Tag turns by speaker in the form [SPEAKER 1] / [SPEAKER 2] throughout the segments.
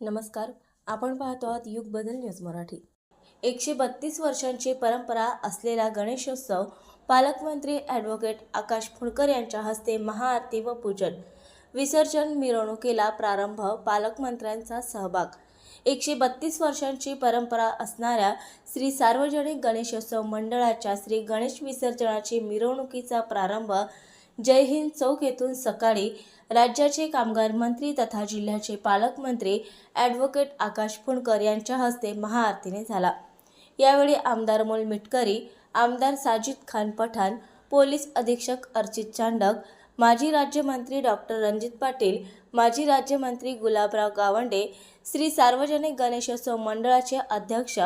[SPEAKER 1] नमस्कार आपण पाहतो आहात युग बदल न्यूज मराठी. एकशे बत्तीस वर्षांची परंपरा असलेला गणेशोत्सव पालकमंत्री ॲडव्होकेट आकाश फुंडकर यांच्या हस्ते महाआरती व पूजन विसर्जन मिरवणुकीला प्रारंभ पालकमंत्र्यांचा सहभाग. एकशे बत्तीस वर्षांची परंपरा असणाऱ्या श्री सार्वजनिक गणेशोत्सव मंडळाच्या श्री गणेश विसर्जनाची मिरवणुकीचा प्रारंभ जय हिंद चौक येथून सकाळी राज्याचे कामगार मंत्री तथा जिल्ह्याचे पालकमंत्री ॲडव्होकेट आकाश फुंडकर यांच्या हस्ते महाआरतीने झाला. यावेळी आमदार मोल मिटकरी आमदार साजिद खान पठाण पोलीस अधीक्षक अर्चित चांडक माजी राज्यमंत्री डॉक्टर रणजित पाटील माजी राज्यमंत्री गुलाबराव गावंडे श्री सार्वजनिक गणेशोत्सव मंडळाचे अध्यक्ष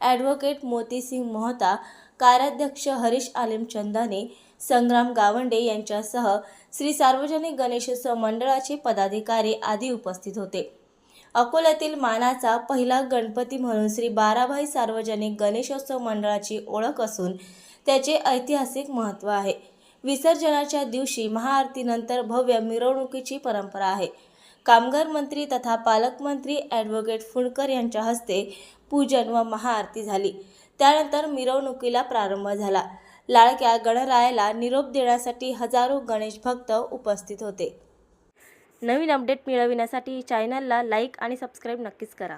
[SPEAKER 1] ॲडव्होकेट मोतीसिंग मोहता कार्याध्यक्ष हरीश आलिमचंदाने संग्राम गावंडे यांच्यासह श्री सार्वजनिक गणेशोत्सव मंडळाचे पदाधिकारी आदी उपस्थित होते. अकोल्यातील मानाचा पहिला गणपती म्हणून श्री बाराभाई सार्वजनिक गणेशोत्सव मंडळाची ओळख असून त्याचे ऐतिहासिक महत्त्व आहे. विसर्जनाच्या दिवशी महाआरतीनंतर भव्य मिरवणुकीची परंपरा आहे. कामगार मंत्री तथा पालकमंत्री ॲडव्होकेट फुंडकर यांच्या हस्ते पूजन व महाआरती झाली. त्यानंतर मिरवणुकीला प्रारंभ झाला. लाडक्या गणरायाला निरोप देण्यासाठी हजारो गणेश भक्त उपस्थित होते. नवीन अपडेट मिळविण्यासाठी चॅनलला लाईक आणि सबस्क्राईब नक्कीच करा.